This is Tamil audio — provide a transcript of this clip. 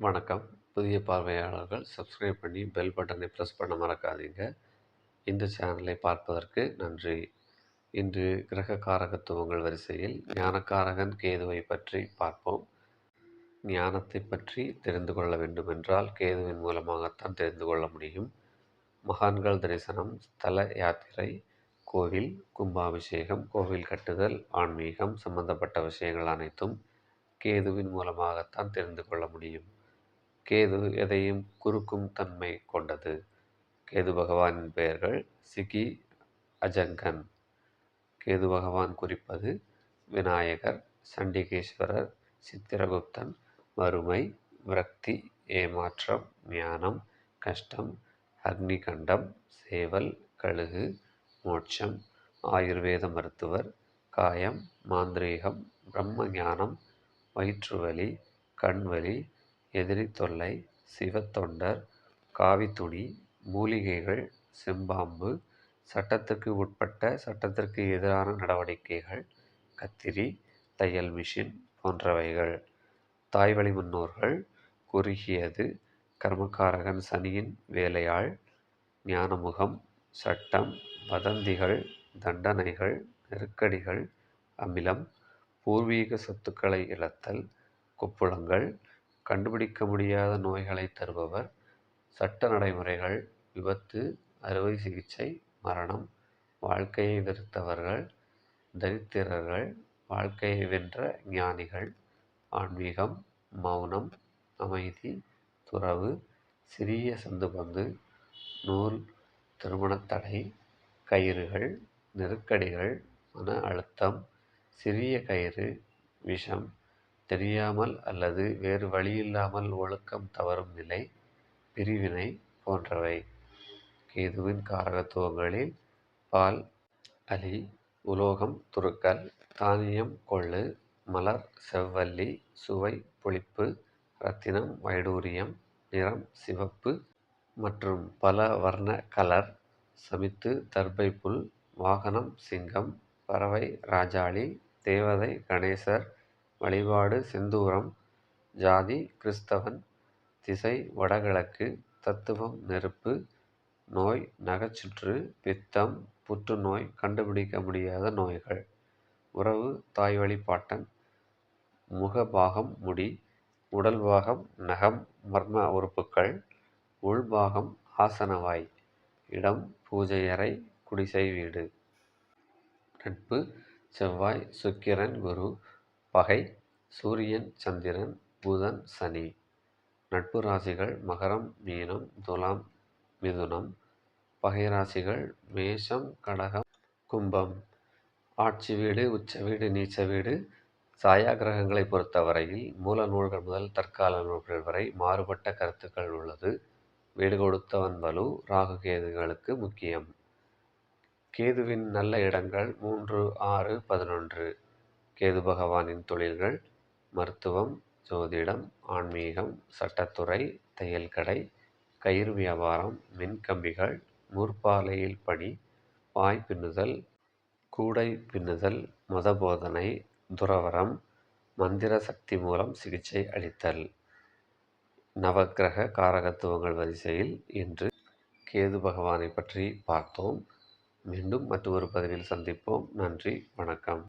வணக்கம். புதிய பார்வையாளர்கள் சப்ஸ்கிரைப் பண்ணி பெல் பட்டனை ப்ரெஸ் பண்ண மறக்காதீங்க. இந்த சேனலை பார்ப்பதற்கு நன்றி. இன்று கிரக காரகத்துவங்கள் வரிசையில் ஞானக்காரகன் கேதுவை பற்றி பார்ப்போம். ஞானத்தை பற்றி தெரிந்து கொள்ள வேண்டுமென்றால் கேதுவின் மூலமாகத்தான் தெரிந்து கொள்ள முடியும். மகான்கள் தரிசனம் ஸ்தல யாத்திரை கோவில் கும்பாபிஷேகம் கோவில் கட்டுதல் ஆன்மீகம் சம்பந்தப்பட்ட விஷயங்கள் அனைத்தும் கேதுவின் மூலமாகத்தான் தெரிந்து கொள்ள முடியும். கேது எதையும் குறுக்கும் தன்மை கொண்டது. கேது பகவானின் பெயர்கள் சிகி அஜங்கன். கேது பகவான் குறிப்பது விநாயகர் சண்டிகேஸ்வரர் சித்திரகுப்தன் வறுமை விரக்தி ஏமாற்றம் ஞானம் கஷ்டம் அக்னிகண்டம் சேவல் கழுகு மோட்சம் ஆயுர்வேத மருத்துவர் காயம் மாந்திரீகம் பிரம்ம ஞானம் வயிற்றுவலி கண்வலி எதிரி தொல்லை சிவத்தொண்டர் காவித்துணி மூலிகைகள் செம்பாம்பு சட்டத்திற்கு உட்பட்ட சட்டத்திற்கு எதிரான நடவடிக்கைகள் கத்திரி தையல் மிஷின் போன்றவைகள். தாய்வழி முன்னோர்கள் குறுகியது கர்மக்காரகன் சனியின் வேலையாள் ஞானமுகம் சட்டம் வதந்திகள் தண்டனைகள் நெருக்கடிகள் அமிலம் பூர்வீக சொத்துக்களை இழத்தல் குப்புளங்கள் கண்டுபிடிக்க முடியாத நோய்களை தருபவர். சட்ட நடைமுறைகள் விபத்து அறுவை சிகிச்சை மரணம் வாழ்க்கையை வெறுத்தவர்கள் தரித்திரர்கள் வாழ்க்கையை வென்ற ஞானிகள் ஆன்மீகம் மௌனம் அமைதி துறவு சிறிய சந்துபந்து நூல் திருமணத்தடை கயிறுகள் நெருக்கடிகள் மன அழுத்தம் சிறிய கயிறு விஷம் தெரியாமல் அல்லது வேறு வழியில்லாமல் ஒழுக்கம் தவறும் நிலை பிரிவினை போன்றவை. கேதுவின் காரகத்துவங்களில் பால் அலி உலோகம் துருக்கல் தானியம் கொள்ளு மலர் செவ்வல்லி சுவை புளிப்பு ரத்தினம் வைடூரியம் நிறம் சிவப்பு மற்றும் பல வர்ண கலர் சமித்து தர்பை புல் வாகனம் சிங்கம் பறவை ராஜாளி தேவதை கணேசர் வழிபாடு செந்தூரம் ஜாதி கிறிஸ்தவன் திசை வடகிழக்கு தத்துவம் நெருப்பு நோய் நகைச்சுற்று பித்தம் புற்றுநோய் கண்டுபிடிக்க முடியாத நோய்கள். உறவு தாய்வழி பாட்டன் முகபாகம் முடி உடல் பாகம் நகம் மர்ம உறுப்புக்கள் உள்பாகம் ஆசனவாய் இடம் பூஜை அறை குடிசை வீடு. நட்பு செவ்வாய் சுக்கிரன் குரு பகை சூரியன் சந்திரன் புதன் சனி. நட்பு ராசிகள் மகரம் மீனம் துலாம் மிதுனம். பகை ராசிகள் மேஷம் கடகம் கும்பம். ஆட்சி வீடு உச்ச வீடு நீச்ச வீடு. சாயா கிரகங்களை பொறுத்தவரையில் மூல நூல்கள் முதல் தற்கால நூல்கள் வரை மாறுபட்ட கருத்துக்கள் உள்ளது. வீடு கொடுத்தவன் வலு ராகு கேதுகளுக்கு முக்கியம். கேதுவின் நல்ல இடங்கள் மூன்று ஆறு பதினொன்று. கேது பகவானின் தொழில்கள் மருத்துவம் ஜோதிடம் ஆன்மீகம் சட்டத்துறை தையல் கடை கயிறு வியாபாரம் மின்கம்பிகள் முற்பாலையில் பணி பாய் பின்னுதல் கூடை பின்னுதல் மத போதனை துறவரம் மந்திர சக்தி மூலம் சிகிச்சை அளித்தல். நவக்கிரக காரகத்துவங்கள் வரிசையில் இன்று கேது பகவானை பற்றி பார்த்தோம். மீண்டும் மற்றொரு பதிவில் சந்திப்போம். நன்றி. வணக்கம்.